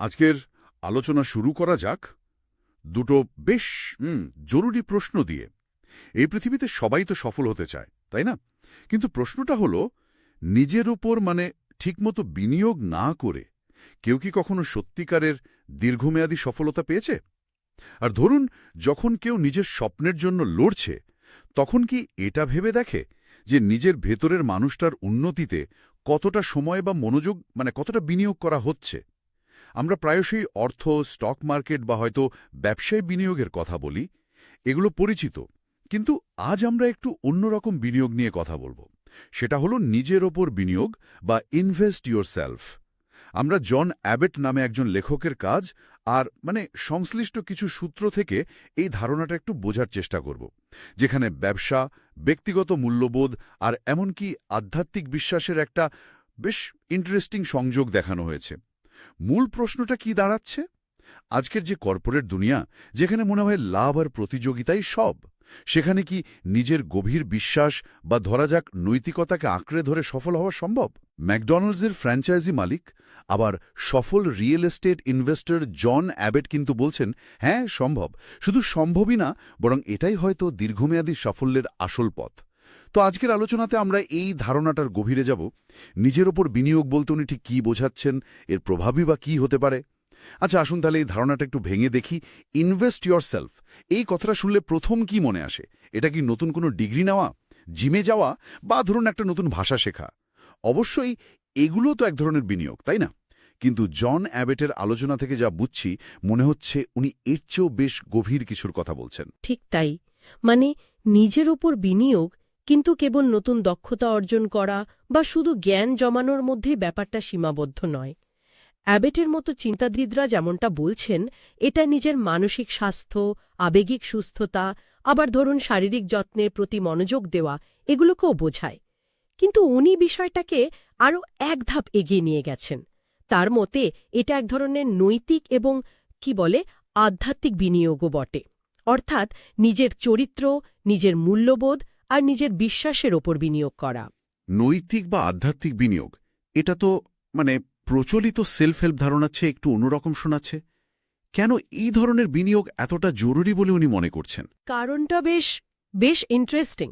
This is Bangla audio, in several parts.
আজকের আলোচনা শুরু করা যাক দুটো বেশ জরুরি প্রশ্ন দিয়ে। এই পৃথিবীতে সবাই তো সফল হতে চায়, তাই না? কিন্তু প্রশ্নটা হলো, নিজের উপর মানে ঠিকমতো বিনিয়োগ না করে কেউ কি কখনো সত্যিকারের দীর্ঘমেয়াদী সফলতা পেয়েছে? আর ধরুন, যখন কেউ নিজের স্বপ্নের জন্য লড়ছে, তখন কি এটা ভেবে দেখে যে নিজের ভেতরের মানুষটার উন্নতিতে কতটা সময় বা মনোযোগ মানে কতটা বিনিয়োগ করা হচ্ছে? আমরা প্রায়শই অর্থ, স্টক মার্কেট বা হয়তো ব্যবসায় বিনিয়োগের কথা বলি, এগুলো পরিচিত। কিন্তু আজ আমরা একটু অন্যরকম বিনিয়োগ নিয়ে কথা বলব। সেটা হলো নিজের ওপর বিনিয়োগ বা ইনভেস্ট ইয়োর সেলফ আমরা জন অ্যাবেট নামে একজন লেখকের কাজ আর মানে সংশ্লিষ্ট কিছু সূত্র থেকে এই ধারণাটা একটু বোঝার চেষ্টা করব, যেখানে ব্যবসা, ব্যক্তিগত মূল্যবোধ আর এমনকি আধ্যাত্মিক বিশ্বাসের একটা বেশ ইন্টারেস্টিং সংযোগ দেখানো হয়েছে। মূল প্রশ্নটা কি দাঁড়াচ্ছে? আজকের যে কর্পোরেট দুনিয়া, যেখানে মনে হয় লাভ আর প্রতিযোগিতাই সব, সেখানে কি নিজের গভীর বিশ্বাস বা ধরা যাক নৈতিকতাকে আঁকড়ে ধরে সফল হওয়া সম্ভব? ম্যাকডোনাল্ডসের ফ্র্যাঞ্চাইজি মালিক, আবার সফল real estate investor John Abbate কিন্তু বলছেন হ্যাঁ সম্ভব। শুধু সম্ভবই না, বরং এটাই হয়তো দীর্ঘমেয়াদী সাফল্যের আসল পথ। তো আজকের আলোচনাতে আমরা এই ধারণাটার গভীরে যাব। নিজের ওপর বিনিয়োগ বলতে উনি ঠিক কী বোঝাচ্ছেন, এর প্রভাবই বা কী হতে পারে? আচ্ছা আসুন তাহলে এই ধারণাটা একটু ভেঙে দেখি। ইনভেস্ট ইয়োর সেলফ এই কথাটা শুনলে প্রথম কি মনে আসে? এটা কি নতুন কোনো ডিগ্রি নেওয়া, জিমে যাওয়া বা ধরুন একটা নতুন ভাষা শেখা? অবশ্যই এগুলো তো এক ধরনের বিনিয়োগ, তাই না? কিন্তু জন অ্যাবেটের আলোচনা থেকে যা বুঝছি, মনে হচ্ছে উনি এর চেয়েও বেশ গভীর কিছুর কথা বলছেন। ঠিক তাই। মানে নিজের ওপর বিনিয়োগ কিন্তু কেবল নতুন দক্ষতা অর্জন করা বা শুধু জ্ঞান জমানোর মধ্যে ব্যাপারটা সীমাবদ্ধ নয়। অ্যাবেটের মতো চিন্তাবিদরা যেমনটা বলছেন, এটা নিজের মানসিক স্বাস্থ্য, আবেগিক সুস্থতা, আবার ধরুন শারীরিক যত্নের প্রতি মনোযোগ দেওয়া, এগুলোকেও বোঝায়। কিন্তু উনি বিষয়টাকে আরও এক ধাপ এগিয়ে নিয়ে গেছেন। তার মতে, এটা এক ধরনের নৈতিক এবং, কি বলে, আধ্যাত্মিক বিনিয়োগও বটে। অর্থাৎ নিজের চরিত্র, নিজের মূল্যবোধ আর নিজের বিশ্বাসের ওপর বিনিয়োগ করা। নৈতিক বা আধ্যাত্মিক বিনিয়োগ এটা তো মানে প্রচলিত সেলফ হেল্প ধারণার চেয়ে একটু অন্যরকম শোনাচ্ছে। কেন এই ধরনের বিনিয়োগ এতটা জরুরি বলে উনি মনে করছেন? কারণটা বেশ বেশ ইন্টারেস্টিং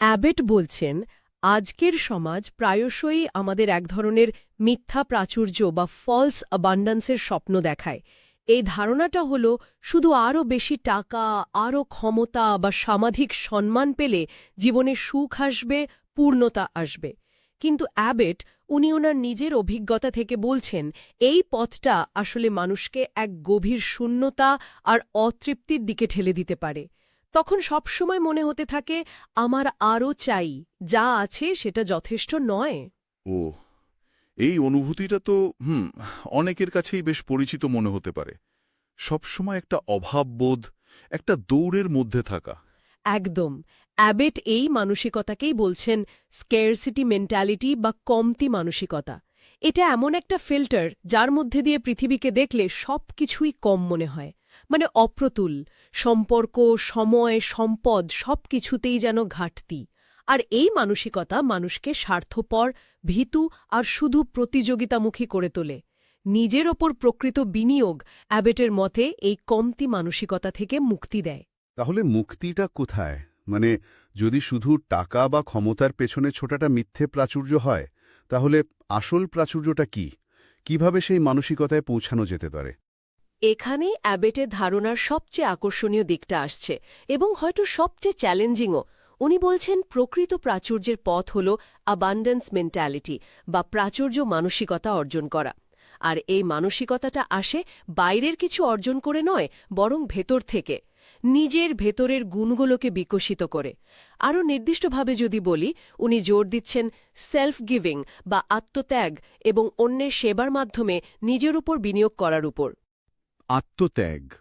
অ্যাবেট বলছেন আজকের সমাজ প্রায়শই আমাদের এক ধরনের মিথ্যা প্রাচুর্য বা ফলস অ্যাবান্ডান্সের স্বপ্ন দেখায়। এই ধারণাটা হল, শুধু আরও বেশি টাকা, আরও ক্ষমতা বা সামাধিক সম্মান পেলে জীবনে সুখ আসবে, পূর্ণতা আসবে। কিন্তু অ্যাবেট, উনি ওনার নিজের অভিজ্ঞতা থেকে বলছেন, এই পথটা আসলে মানুষকে এক গভীর শূন্যতা আর অতৃপ্তির দিকে ঠেলে দিতে পারে। তখন সবসময় মনে হতে থাকে, আমার আরও চাই, যা আছে সেটা যথেষ্ট নয়। ও এই অনুভূতিটা তো, হুম, অনেকের কাছেই বেশ পরিচিত মনে হতে পারে। সবসময় একটা অভাববোধ, একটা দৌড়ের মধ্যে থাকা। একদম। অ্যাবেট এই মানসিকতাকেই বলছেন স্কেয়ারসিটি মেন্টালিটি বা কমতি মানসিকতা। এটা এমন একটা ফিল্টার যার মধ্যে দিয়ে পৃথিবীকে দেখলে সব কিছুই কম মনে হয়। মানে অপ্রতুল। সম্পর্ক, সময়, সম্পদ সব কিছুতেই যেন ঘাটতি। আর এই মানসিকতা মানুষকে স্বার্থপর ভীতু আর শুধু প্রতিযোগিতামুখী করে তোলে। নিজের ওপর প্রকৃত বিনিয়োগ অ্যাবেটের মতে এই কমতি মানসিকতা থেকে মুক্তি দেয়। তাহলে মুক্তিটা কোথায়? মানে যদি শুধু টাকা বা ক্ষমতার পেছনে ছোটাটা মিথ্যে প্রাচুর্য হয় তাহলে আসল প্রাচুর্যটা কি? কীভাবে সেই মানসিকতায় পৌঁছানো যেতে পারে? এখানেই অ্যাবেটের ধারণার সবচেয়ে আকর্ষণীয় দিকটা আসছে এবং হয়তো সবচেয়ে চ্যালেঞ্জিংও উনি বলছেন, প্রকৃত প্রাচুর্যের পথ হল অ্যাবান্ডেন্স মেন্টালিটি বা প্রাচুর্য মানসিকতা অর্জন করা। আর এই মানসিকতাটা আসে বাইরের কিছু অর্জন করে নয়, বরং ভেতর থেকে, নিজের ভেতরের গুণগুলোকে বিকশিত করে। আরও নির্দিষ্টভাবে যদি বলি, উনি জোর দিচ্ছেন সেলফ গিভিং বা আত্মত্যাগ, এবং অন্যের সেবার মাধ্যমে নিজের উপর বিনিয়োগ করার উপর। আত্মত্যাগ?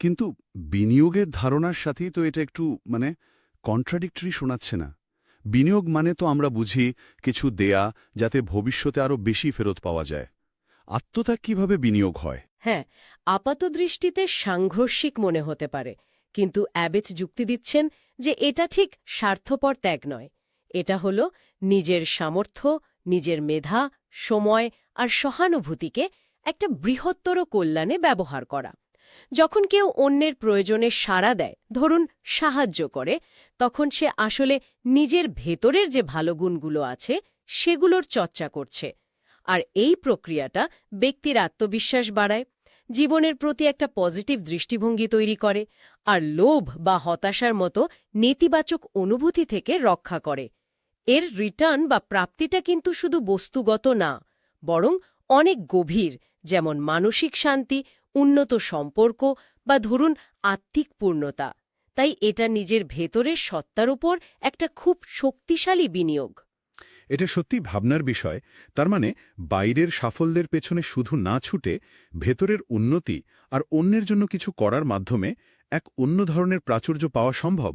কিন্তু বিনিয়োগের ধারণার সাথেই তো এটা একটু মানে কন্ট্রাডিক্টরি শোনাচ্ছে না। বিনিয়োগ মানে তো আমরা বুঝি কিছু দেয়া যাতে ভবিষ্যতে আরও বেশি ফেরত পাওয়া যায়। আত্মত্যাগ কীভাবে বিনিয়োগ হয়? হ্যাঁ আপাতদৃষ্টিতে সাংঘর্ষিক মনে হতে পারে, কিন্তু অ্যাবেট যুক্তি দিচ্ছেন যে এটা ঠিক স্বার্থপর ত্যাগ নয়। এটা হল নিজের সামর্থ্য, নিজের মেধা, সময় আর সহানুভূতিকে একটা বৃহত্তর কল্যাণে ব্যবহার করা। যখন কেউ অন্যের প্রয়োজনে সাড়া দেয়, ধরুন সাহায্য করে, তখন সে আসলে নিজের ভেতরের যে ভালো গুণগুলো আছে, সেগুলোর চর্চা করছে। আর এই প্রক্রিয়াটা ব্যক্তির আত্মবিশ্বাস বাড়ায়, জীবনের প্রতি একটা পজিটিভ দৃষ্টিভঙ্গি তৈরি করে, আর লোভ বা হতাশার মতো নেতিবাচক অনুভূতি থেকে রক্ষা করে। এর রিটার্ন বা প্রাপ্তিটা কিন্তু শুধু বস্তুগত না, বরং অনেক গভীর, যেমন মানসিক শান্তি উন্নত সম্পর্ক বা ধরুন আত্মিক পূর্ণতা তাই এটা নিজের ভেতরের সত্তার উপর একটা খুব শক্তিশালী বিনিয়োগ। এটা সত্যি ভাবনার বিষয়। তার মানে বাইরের সাফল্যের পেছনে শুধু না ছুটে ভেতরের উন্নতি আর অন্যের জন্য কিছু করার মাধ্যমে এক অন্য ধরনের প্রাচুর্য পাওয়া সম্ভব।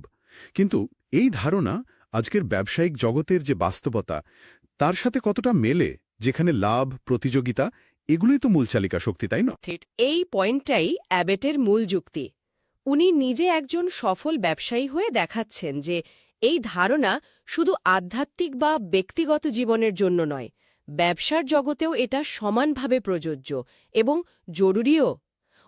কিন্তু এই ধারণা আজকের ব্যবসায়িক জগতের যে বাস্তবতা, তার সাথে কতটা মেলে, যেখানে লাভ, প্রতিযোগিতা এগুলোই তো মূল চালিকা শক্তি, তাই না? এই পয়েন্টটাই অ্যাবেটের মূল যুক্তি। উনি নিজে একজন সফল ব্যবসায়ী হয়ে দেখাচ্ছেন যে এই ধারণা শুধু আধ্যাত্মিক বা ব্যক্তিগত জীবনের জন্য নয়, ব্যবসার জগতেও এটা সমানভাবে প্রযোজ্য এবং জরুরিও।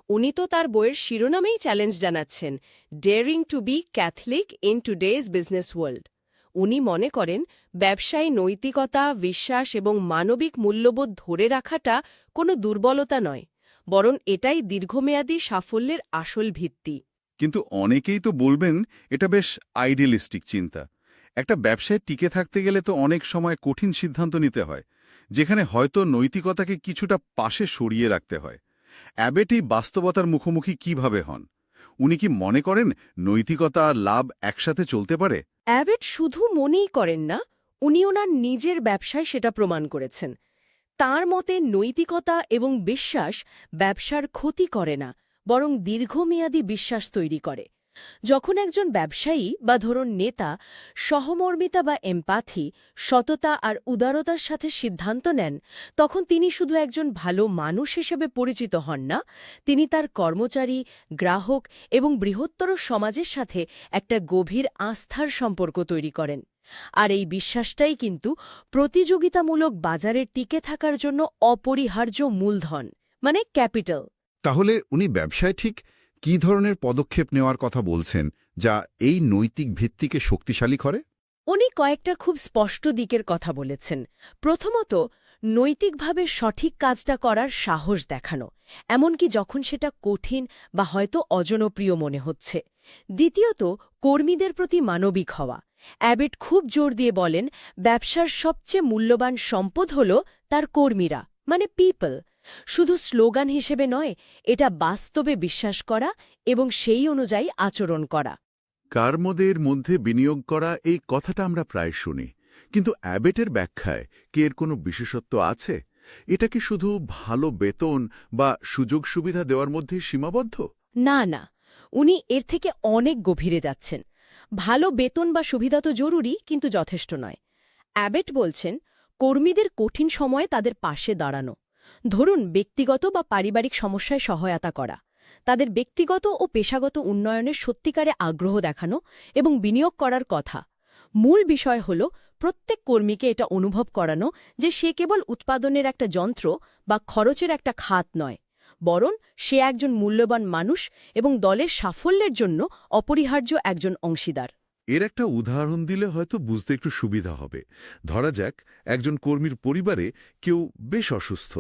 উনি তো তার বইয়ের শিরোনামেই চ্যালেঞ্জ জানাচ্ছেন daring to be Catholic in today's business world উনি মনে করেন, ব্যবসায় নৈতিকতা, বিশ্বাস এবং মানবিক মূল্যবোধ ধরে রাখাটা কোনো দুর্বলতা নয়, বরং এটাই দীর্ঘমেয়াদী সাফল্যের আসল ভিত্তি। কিন্তু অনেকেই তো বলবেন, এটা বেশ আইডিয়ালিস্টিক চিন্তা। একটা ব্যবসায় টিকে থাকতে গেলে তো অনেক সময় কঠিন সিদ্ধান্ত নিতে হয়, যেখানে হয়তো নৈতিকতাকে কিছুটা পাশে সরিয়ে রাখতে হয়। অ্যাবেট বাস্তবতার মুখোমুখি কীভাবে হন? উনি কি মনে করেন, নৈতিকতা আর লাভ একসাথে চলতে পারে? অ্যাবেট শুধু মনেই করেন না, উনি ওনার নিজের ব্যবসায় সেটা প্রমাণ করেছেন। তার মতে নৈতিকতা এবং বিশ্বাস ব্যবসার ক্ষতি করে না, বরং দীর্ঘমেয়াদী বিশ্বাস তৈরি করে। যখন একজন ব্যবসায়ী বা ধরুন নেতা, সহমর্মিতা বা এমপাথি, সততা আর উদারতার সাথে সিদ্ধান্ত নেন, তখন তিনি শুধু একজন ভালো মানুষ হিসেবে পরিচিত হন না, তিনি তার কর্মচারী, গ্রাহক এবং বৃহত্তর সমাজের সাথে একটা গভীর আস্থার সম্পর্ক তৈরি করেন। আর এই বিশ্বাসটাই কিন্তু প্রতিযোগিতামূলক বাজারে টিকে থাকার জন্য অপরিহার্য মূলধন মানে ক্যাপিটাল। তাহলে উনি ব্যবসায় ঠিক কী ধরনের পদক্ষেপ নেওয়ার কথা বলছেন যা এই নৈতিক ভিত্তিকে শক্তিশালী করে? উনি কয়েকটা খুব স্পষ্ট দিকের কথা বলেছেন। প্রথমত, নৈতিকভাবে সঠিক কাজটা করার সাহস দেখানো, এমনকি যখন সেটা কঠিন বা হয়তো অজনপ্রিয় মনে হচ্ছে। দ্বিতীয়ত, কর্মীদের প্রতি মানবিক হওয়া। অ্যাবেট খুব জোর দিয়ে বলেন, ব্যবসার সবচেয়ে মূল্যবান সম্পদ হল তার কর্মীরা মানে পিপল শুধু স্লোগান হিসেবে নয় এটা বাস্তবে বিশ্বাস করা এবং সেই অনুযায়ী আচরণ করা। কার্মদের মধ্যে বিনিয়োগ করা এই কথাটা আমরা প্রায় শুনি কিন্তু অ্যাবেটের ব্যাখ্যায় কি এর কোনো বিশেষত্ব আছে? এটা কি শুধু ভালো বেতন বা সুযোগ সুবিধা দেওয়ার মধ্যে সীমাবদ্ধ? না না উনি এর থেকে অনেক গভীরে যাচ্ছেন। ভালো বেতন বা সুবিধা তো জরুরি কিন্তু যথেষ্ট নয়। অ্যাবেট বলছেন কর্মীদের কঠিন সময়ে তাদের পাশে দাঁড়ানো। ধরুন, ব্যক্তিগত বা পারিবারিক সমস্যায় সহায়তা করা। তাদের ব্যক্তিগত ও পেশাগত উন্নয়নের সত্যিকারে আগ্রহ দেখানো এবং বিনিয়োগ করার কথা। মূল বিষয় হল, প্রত্যেক কর্মীকে এটা অনুভব করানো যে সে কেবল উৎপাদনের একটা যন্ত্র বা খরচের একটা খাত নয়, বরং সে একজন মূল্যবান মানুষ এবং দলের সাফল্যের জন্য অপরিহার্য একজন অংশীদার। এর একটা উদাহরণ দিলে হয়তো বুঝতে একটু সুবিধা হবে। ধরা যাক, একজন কর্মীর পরিবারে কেউ বেশ অসুস্থ।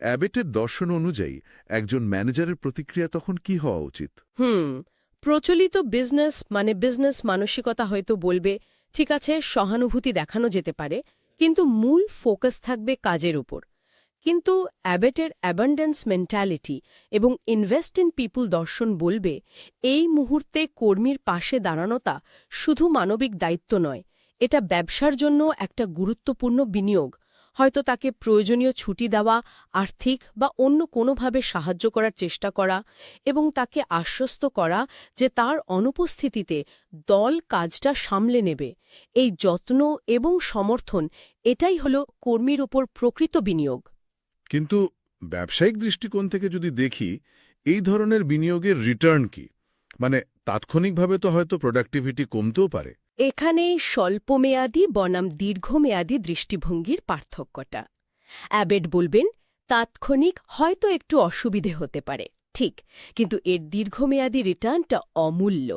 অ্যাবেটের দর্শন অনুযায়ী একজন ম্যানেজারের প্রতিক্রিয়া তখন কি হওয়া উচিত? হুম, প্রচলিত বিজনেস মানে বিজনেস মানসিকতা হয়তো বলবে, ঠিক আছে, সহানুভূতি দেখানো যেতে পারে, কিন্তু মূল ফোকাস থাকবে কাজের উপর। কিন্তু অ্যাবেটের অ্যাবান্ডেন্স মেন্টালিটি এবং ইনভেস্ট ইন পিপুল দর্শন বলবে, এই মুহূর্তে কর্মীর পাশে দাঁড়ানোতা শুধু মানবিক দায়িত্ব নয়, এটা ব্যবসার জন্য একটা গুরুত্বপূর্ণ বিনিয়োগ। হয়তো তাকে প্রয়োজনীয় ছুটি দেওয়া, আর্থিক বা অন্য কোনোভাবে সাহায্য করার চেষ্টা করা এবং তাকে আশ্বস্ত করা যে তার অনুপস্থিতিতে দল কাজটা সামলে নেবে। এই যত্ন এবং সমর্থন, এটাই হল কর্মীর ওপর প্রকৃত বিনিয়োগ। কিন্তু ব্যবসায়িক দৃষ্টিকোণ থেকে যদি দেখি, এই ধরনের বিনিয়োগের রিটার্ন কি? মানে তাৎক্ষণিকভাবে তো হয়তো প্রোডাক্টিভিটি কমতেও পারে। এখানে স্বল্পমেয়াদী বনাম দীর্ঘমেয়াদী দৃষ্টিভঙ্গির পার্থক্যটা। অ্যাবেট বলবেন, তাৎক্ষণিক হয়তো একটু অসুবিধে হতে পারে, ঠিক, কিন্তু এর দীর্ঘমেয়াদী রিটার্নটা অমূল্য।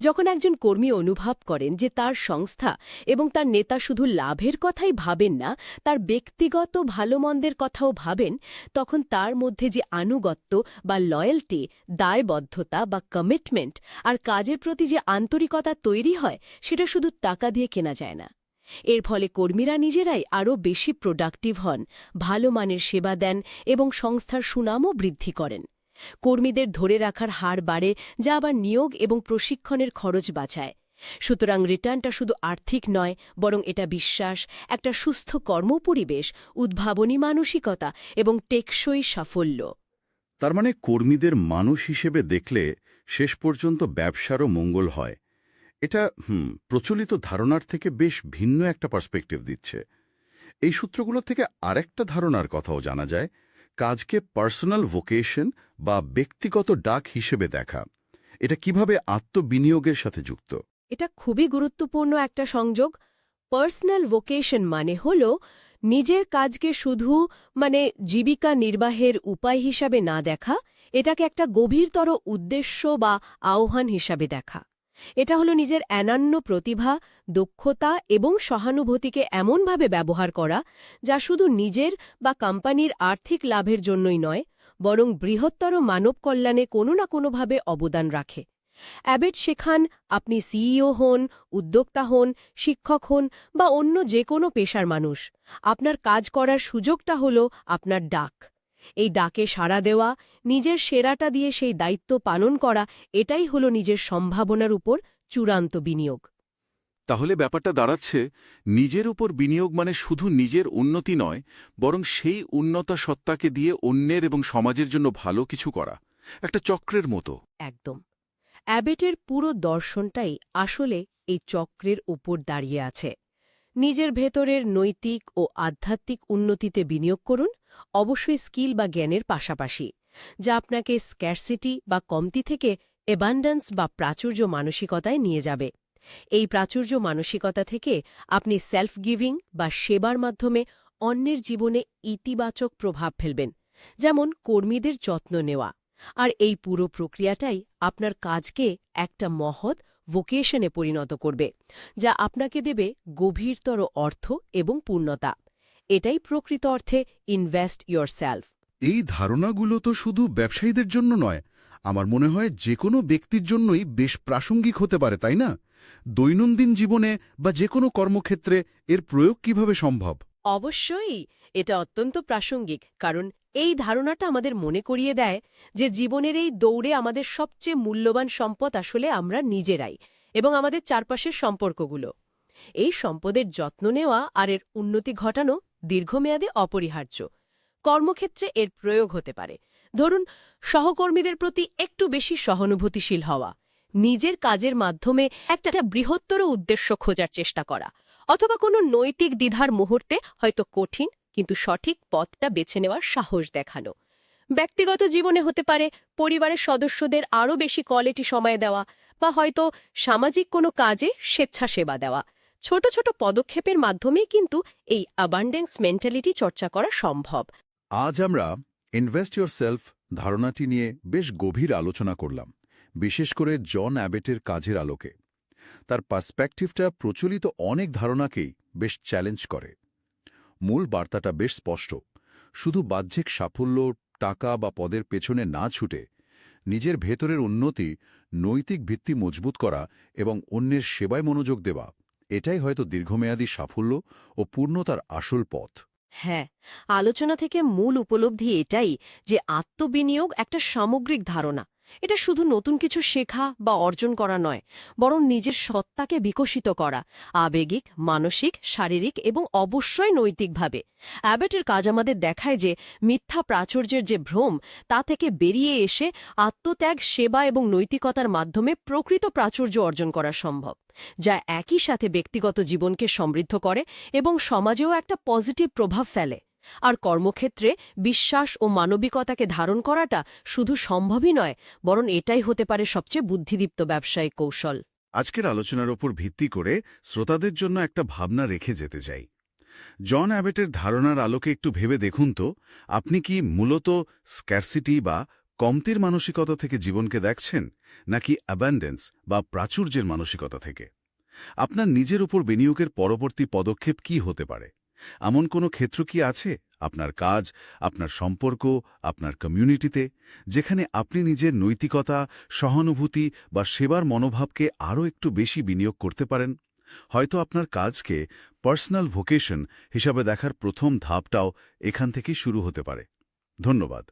যখন একজন কর্মী অনুভব করেন যে তার সংস্থা এবং তার নেতা শুধু লাভের কথাই ভাবেন না, তার ব্যক্তিগত ভালোমন্দের কথাও ভাবেন, তখন তার মধ্যে যে আনুগত্য বা লয়্যাল্টি, দায়বদ্ধতা বা কমিটমেন্ট আর কাজের প্রতি যে আন্তরিকতা তৈরি হয়, সেটা শুধু টাকা দিয়ে কেনা যায় না। এর ফলে কর্মীরা নিজেরাই আরও বেশি প্রোডাক্টিভ হন, ভালো মানের সেবা দেন এবং সংস্থার সুনামও বৃদ্ধি করেন। কর্মীদের ধরে রাখার হার বাড়ে, যা আবার নিয়োগ এবং প্রশিক্ষণের খরচ বাঁচায়। সুতরাং রিটার্নটা শুধু আর্থিক নয়, বরং এটা বিশ্বাস, একটা সুস্থ কর্মপরিবেশ, উদ্ভাবনী মানসিকতা এবং টেকসই সাফল্য। তার মানে কর্মীদের মানুষ হিসেবে দেখলে শেষ পর্যন্ত ব্যবসারও মঙ্গল হয়। এটা, হুম, প্রচলিত ধারণার থেকে বেশ ভিন্ন একটা পার্সপেক্টিভ দিচ্ছে। এই সূত্রগুলো থেকে আরেকটা ধারণার কথাও জানা যায়। কাজকে পার্সোনাল ভোকেশন বা ব্যক্তিগত ডাক হিসেবে দেখা। এটা কীভাবে আত্মবিনিয়োগের সাথে যুক্ত? এটা খুবই গুরুত্বপূর্ণ একটা সংযোগ। পার্সোনাল ভোকেশন মানে হল নিজের কাজকে শুধু মানে জীবিকা নির্বাহের উপায় হিসাবে না দেখা, এটাকে একটা গভীরতর উদ্দেশ্য বা আহ্বান হিসাবে দেখা। এটা হলো নিজের অ্যানান্য প্রতিভা, দক্ষতা এবং সহানুভূতিকে এমনভাবে ব্যবহার করা যা শুধু নিজের বা কোম্পানির আর্থিক লাভের জন্যই নয়, বরং বৃহত্তর মানব কল্যাণে কোনো না কোনোভাবে অবদান রাখে। অ্যাবেট শেখান, আপনি সিইও হন, উদ্যোক্তা হন, শিক্ষক হন বা অন্য যে কোনো পেশার মানুষ। আপনার কাজ করার সুযোগটা হল আপনার ডাক। এই ডাকে সাড়া দেওয়া নিজের সেরাটা দিয়ে সেই দায়িত্ব পালন করা এটাই হল নিজের সম্ভাবনার উপর চূড়ান্ত বিনিয়োগ। তাহলে ব্যাপারটা দাঁড়াচ্ছে নিজের উপর বিনিয়োগ মানে শুধু নিজের উন্নতি নয় বরং সেই উন্নতা সত্তাকে দিয়ে অন্যের এবং সমাজের জন্য ভালো কিছু করা একটা চক্রের মতো। একদম। অ্যাবেটের পুরো দর্শনটাই আসলে এই চক্রের উপর দাঁড়িয়ে আছে। নিজের ভেতরের নৈতিক ও আধ্যাত্মিক উন্নতিতে বিনিয়োগ করুন, অবশ্যই স্কিল বা জ্ঞানের পাশাপাশি, যা আপনাকে স্ক্যারসিটি বা কমতি থেকে এবান্ডান্স বা প্রাচুর্য মানসিকতায় নিয়ে যাবে। এই প্রাচুর্য মানসিকতা থেকে আপনি সেলফ গিভিং বা সেবার মাধ্যমে অন্যের জীবনে ইতিবাচক প্রভাব ফেলবেন, যেমন কর্মীদের যত্ন নেওয়া। আর এই পুরো প্রক্রিয়াটাই আপনার কাজকে একটা মহৎ ভোকেশনে পরিণত করবে যা আপনাকে দেবে গভীরতর অর্থ এবং পূর্ণতা। এটাই প্রকৃত অর্থে ইনভেস্ট ইয়োর সেলফ এই ধারণাগুলো তো শুধু ব্যবসায়ীদের জন্য নয় আমার মনে হয় যে কোনো ব্যক্তির জন্যই বেশ প্রাসঙ্গিক হতে পারে তাই না? দৈনন্দিন জীবনে বা যে কোনো কর্মক্ষেত্রে এর প্রয়োগ কীভাবে সম্ভব? অবশ্যই এটা অত্যন্ত প্রাসঙ্গিক কারণ এই ধারণাটা আমাদের মনে করিয়ে দেয় যে জীবনের এই দৌড়ে আমাদের সবচেয়ে মূল্যবান সম্পদ আসলে আমরা নিজেরাই এবং আমাদের চারপাশের সম্পর্কগুলো। এই সম্পদের যত্ন নেওয়া আর এর উন্নতি ঘটানো দীর্ঘমেয়াদে অপরিহার্য। কর্মক্ষেত্রে এর প্রয়োগ হতে পারে। ধরুন, সহকর্মীদের প্রতি একটু বেশি সহানুভূতিশীল হওয়া, নিজের কাজের মাধ্যমে একটা বৃহত্তর উদ্দেশ্য খোঁজার চেষ্টা করা, অথবা কোনো নৈতিক দ্বিধার মুহূর্তে হয়তো কঠিন কিন্তু সঠিক পথটা বেছে নেওয়ার সাহস দেখানো ব্যক্তিগত জীবনে হতে পারে পরিবারের সদস্যদের আরও বেশি কোয়ালিটি সময় দেওয়া বা হয়তো সামাজিক কোনো কাজে স্বেচ্ছাসেবা দেওয়া। ছোট ছোট পদক্ষেপের মাধ্যমেই কিন্তু এই অ্যাবান্ডেন্স মেন্টালিটি চর্চা করা সম্ভব। আজ আমরা ইনভেস্ট ইয়োর সেলফ ধারণাটি নিয়ে বেশ গভীর আলোচনা করলাম, বিশেষ করে জন অ্যাবেটের কাজের আলোকে। তার পার্সপেক্টিভটা প্রচলিত অনেক ধারণাকেই বেশ চ্যালেঞ্জ করে। মূল বার্তাটা বেশ স্পষ্ট। শুধু বাহ্যিক সাফল্য, টাকা বা পদের পেছনে না ছুটে, নিজের ভেতরের উন্নতি, নৈতিক ভিত্তি মজবুত করা এবং অন্যের সেবায় মনোযোগ দেওয়া, এটাই হয়তো দীর্ঘমেয়াদী সাফল্য ও পূর্ণতার আসল পথ। হ্যাঁ আলোচনা থেকে মূল উপলব্ধি এটাই যে আত্মবিনিয়োগ একটা সামগ্রিক ধারণা। এটা শুধু নতুন কিছু শেখা বা অর্জন করা নয়, বরং নিজের সত্তাকে বিকশিত করা, আবেগিক, মানসিক, শারীরিক এবং অবশ্যই নৈতিকভাবে। অ্যাবেটের কাজ আমাদের দেখায় যে মিথ্যা প্রাচুর্যের যে ভ্রম, তা থেকে বেরিয়ে এসে আত্মত্যাগ, সেবা এবং নৈতিকতার মাধ্যমে প্রকৃত প্রাচুর্য অর্জন করা সম্ভব, যা একই সাথে ব্যক্তিগত জীবনকে সমৃদ্ধ করে এবং সমাজেও একটা পজিটিভ প্রভাব ফেলে। আর কর্মক্ষেত্রে বিশ্বাস ও মানবিকতাকে ধারণ করাটা শুধু সম্ভবই নয়, বরং এটাই হতে পারে সবচেয়ে বুদ্ধিদীপ্ত ব্যবসায়িক কৌশল। আজকের আলোচনার ওপর ভিত্তি করে শ্রোতাদের জন্য একটা ভাবনা রেখে যেতে চাই। জন অ্যাবেটের ধারণার আলোকে একটু ভেবে দেখুন তো, আপনি কি মূলত স্ক্যারসিটি বা কমতির মানসিকতা থেকে জীবনকে দেখছেন, নাকি অ্যাবান্ডেন্স বা প্রাচুর্যের মানসিকতা থেকে? আপনার নিজের উপর বিনিয়োগের পরবর্তী পদক্ষেপ কি হতে পারে? এমন কোনো ক্ষেত্র কি আছে? আপনার কাজ, আপনার সম্পর্ক, আপনার কমিউনিটিতে যেখানে আপনি নিজের নৈতিকতা, সহানুভূতি বা সেবার মনোভাবকে আরও একটু বেশি বিনিয়োগ করতে পারেন? হয়তো আপনার কাজকে পার্সোনাল ভোকেশন হিসাবে দেখার প্রথম ধাপটাও এখান থেকে শুরু হতে পারে। ধন্যবাদ।